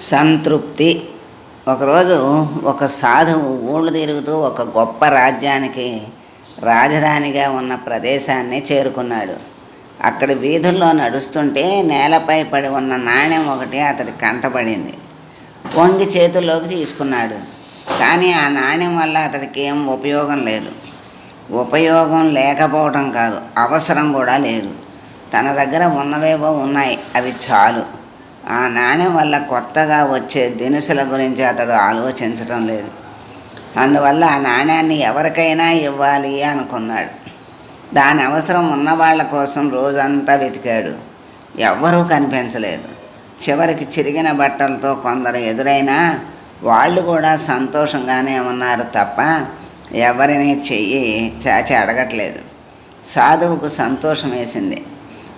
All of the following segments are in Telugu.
సంతృప్తి. ఒకరోజు ఒక సాధువు ఊళ్ళు తిరుగుతూ ఒక గొప్ప రాజ్యానికి రాజధానిగా ఉన్న ప్రదేశాన్ని చేరుకున్నాడు. అక్కడ వీధుల్లో నడుస్తుంటే నేలపై పడి ఉన్న నాణ్యం ఒకటి అతడి కంటపడింది వంగి చేతుల్లోకి తీసుకున్నాడు. కానీ ఆ నాణ్యం వల్ల అతడికి ఏం ఉపయోగం లేదు. ఉపయోగం లేకపోవటం కాదు అవసరం కూడా లేదు. తన దగ్గర ఉన్నవేవో ఉన్నాయి అవి చాలు. ఆ నాణ్యం వల్ల కొత్తగా వచ్చే దినుసుల గురించి అతడు ఆలోచించటం లేదు. అందువల్ల ఆ నాణ్యాన్ని ఎవరికైనా ఇవ్వాలి అనుకున్నాడు. దాని అవసరం ఉన్న వాళ్ళ కోసం రోజంతా వెతికాడు. ఎవ్వరూ కనిపించలేదు. చివరికి చిరిగిన బట్టలతో కొందరు ఎదురైనా వాళ్ళు కూడా సంతోషంగానే ఉన్నారు తప్ప ఎవరిని చెయ్యి చాచి అడగట్లేదు. సాధువుకు సంతోషం వేసింది.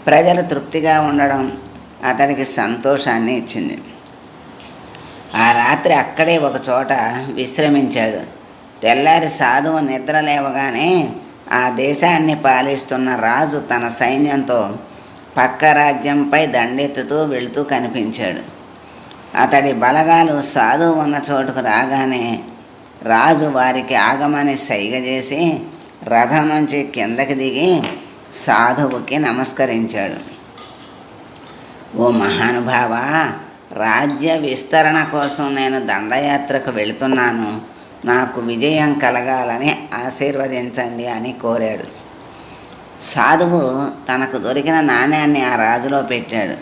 ప్రజలు తృప్తిగా ఉండడం అతడికి సంతోషాన్ని ఇచ్చింది. ఆ రాత్రి అక్కడే ఒక చోట విశ్రమించాడు. తెల్లారి సాధువు నిద్ర లేవగానే ఆ దేశాన్ని పాలిస్తున్న రాజు తన సైన్యంతో పక్క రాజ్యంపై దండెత్తుతూ వెళుతూ కనిపించాడు. అతడి బలగాలు సాధువు ఉన్న చోటుకు రాగానే రాజు వారికి ఆగమని సైగ చేసి రథం నుంచి కిందకి దిగి సాధువుకి నమస్కరించాడు. ఓ మహానుభావ రాజ్య విస్తరణ కోసం నేను దండయాత్రకు వెళుతున్నాను. నాకు విజయం కలగాలని ఆశీర్వదించండి అని కోరాడు. సాధువు తనకు దొరికిన నాణ్యాన్ని ఆ రాజులో పెట్టాడు.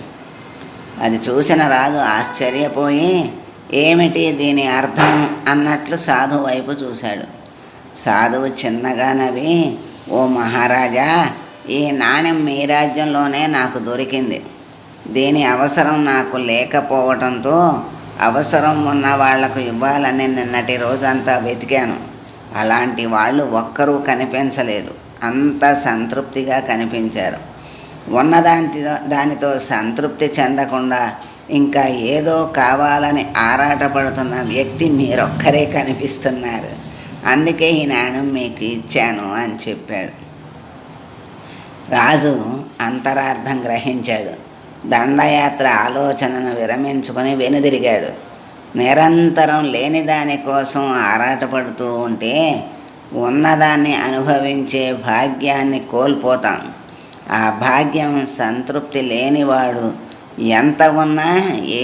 అది చూసిన రాజు ఆశ్చర్యపోయి ఏమిటి దీని అర్థం? అన్నట్లు సాధువు వైపు చూశాడు. సాధువు చిన్నగా నవ్వి ఓ మహారాజా ఈ నాణ్యం మీ రాజ్యంలోనే నాకు దొరికింది. దీని అవసరం నాకు లేకపోవడంతో అవసరం ఉన్న వాళ్ళకు ఇవ్వాలని నిన్నటి రోజంతా వెతికాను. అలాంటి వాళ్ళు ఒక్కరూ కనిపించలేదు. అంత సంతృప్తిగా కనిపించారు. ఉన్నదాని దానితో సంతృప్తి చెందకుండా ఇంకా ఏదో కావాలని ఆరాటపడుతున్న వ్యక్తి మీరొక్కరే కనిపిస్తున్నారు. అందుకే ఈ నాణ్యం మీకు ఇచ్చాను అని చెప్పాడు. రాజు అంతరార్థం గ్రహించాడు. దండయాత్ర ఆలోచనను విరమించుకొని వెనుదిరిగాడు. నిరంతరం లేని దానికోసం ఆరాటపడుతూ ఉంటే ఉన్నదాన్ని అనుభవించే భాగ్యాన్ని కోల్పోతాం. ఆ భాగ్యం సంతృప్తి లేనివాడు ఎంత ఉన్నా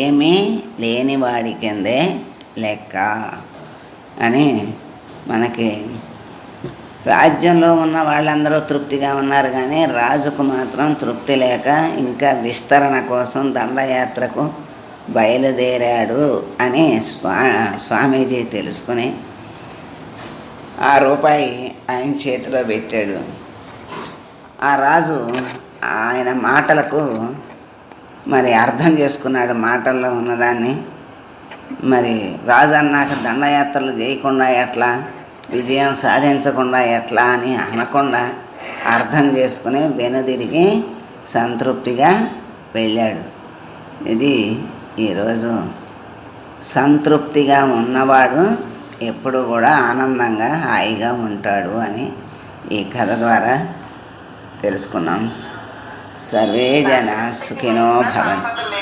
ఏమీ లేనివాడి కిందే లెక్క అని మనకి రాజ్యంలో ఉన్న వాళ్ళందరూ తృప్తిగా ఉన్నారు కానీ రాజుకు మాత్రం తృప్తి లేక ఇంకా విస్తరణ కోసం దండయాత్రకు బయలుదేరాడు అని స్వా స్వామీజీ తెలుసుకుని ఆ రూపాయి ఆయన చేతిలో పెట్టాడు. ఆ రాజు ఆయన మాటలకు మరి అర్థం చేసుకున్నాడు మాటల్లో ఉన్నదాన్ని. మరి రాజు అన్నాక దండయాత్రలు చేయకుండా ఎట్లా? విజయం సాధించకుండా ఎట్లా అని అనకుండా అర్థం చేసుకుని వెనుదిరిగి సంతృప్తిగా వెళ్ళాడు. ఇది ఈరోజు సంతృప్తిగా ఉన్నవాడు ఎప్పుడు కూడా ఆనందంగా హాయిగా ఉంటాడు అని ఈ కథ ద్వారా తెలుసుకున్నాం. సర్వే జన సుఖినో భవంతు.